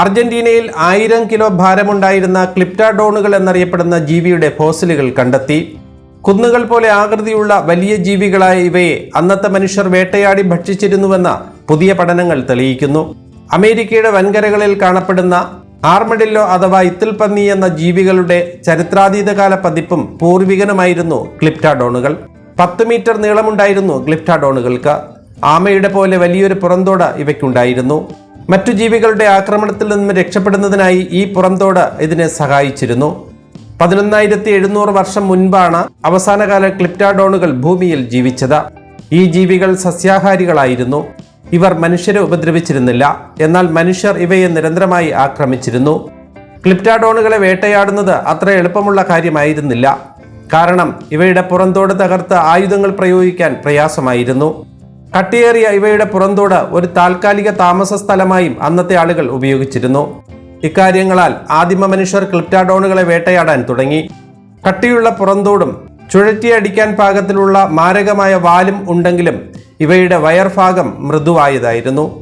അർജന്റീനയിൽ ആയിരം കിലോ ഭാരമുണ്ടായിരുന്ന ക്ലിപ്റ്റാഡോണുകൾ എന്നറിയപ്പെടുന്ന ജീവിയുടെ ഫോസിലുകൾ കണ്ടെത്തി. കുന്നുകൾ പോലെ ആകൃതിയുള്ള വലിയ ജീവികളായ ഇവയെ അന്നത്തെ മനുഷ്യർ വേട്ടയാടി ഭക്ഷിച്ചിരുന്നുവെന്ന പുതിയ പഠനങ്ങൾ തെളിയിക്കുന്നു. അമേരിക്കയുടെ വൻകരകളിൽ കാണപ്പെടുന്ന ആർമഡില്ലോ അഥവാ ഇത്തിൽപന്നി എന്ന ജീവികളുടെ ചരിത്രാതീതകാല പതിപ്പും പൂർവികനുമായിരുന്നു ക്ലിപ്റ്റാഡോണുകൾ. പത്ത് മീറ്റർ നീളമുണ്ടായിരുന്നു ക്ലിപ്റ്റാഡോണുകൾക്ക്. ആമയുടെ പോലെ വലിയൊരു പുറന്തോട് ഇവയ്ക്കുണ്ടായിരുന്നു. മറ്റു ജീവികളുടെ ആക്രമണത്തിൽ നിന്നും രക്ഷപ്പെടുന്നതിനായി ഈ പുറന്തോട് ഇതിനെ സഹായിച്ചിരുന്നു. പതിനൊന്നായിരത്തി എഴുന്നൂറ് വർഷം മുൻപാണ് അവസാനകാല ക്ലിപ്റ്റാഡോണുകൾ ഭൂമിയിൽ ജീവിച്ചത്. ഈ ജീവികൾ സസ്യാഹാരികളായിരുന്നു. ഇവർ മനുഷ്യരെ ഉപദ്രവിച്ചിരുന്നില്ല. എന്നാൽ മനുഷ്യർ ഇവയെ നിരന്തരമായി ആക്രമിച്ചിരുന്നു. ക്ലിപ്റ്റാഡോണുകളെ വേട്ടയാടുന്നത് അത്ര എളുപ്പമുള്ള കാര്യമായിരുന്നില്ല. കാരണം ഇവയുടെ പുറന്തോട് തകർത്ത് ആയുധങ്ങൾ പ്രയോഗിക്കാൻ പ്രയാസമായിരുന്നു. കട്ടിയേറിയ ഇവയുടെ പുറന്തോട് ഒരു താൽക്കാലിക താമസ സ്ഥലമായും അന്നത്തെ ആളുകൾ ഉപയോഗിച്ചിരുന്നു. ഇക്കാര്യങ്ങളാൽ ആദിമ മനുഷ്യർ ക്ലിപ്റ്റാഡോണുകളെ വേട്ടയാടാൻ തുടങ്ങി. കട്ടിയുള്ള പുറന്തോടും ചുഴറ്റിയടിക്കാൻ പാകത്തിലുള്ള മാരകമായ വാലും ഉണ്ടെങ്കിലും ഇവയുടെ വയർഭാഗം മൃദുവായതായിരുന്നു.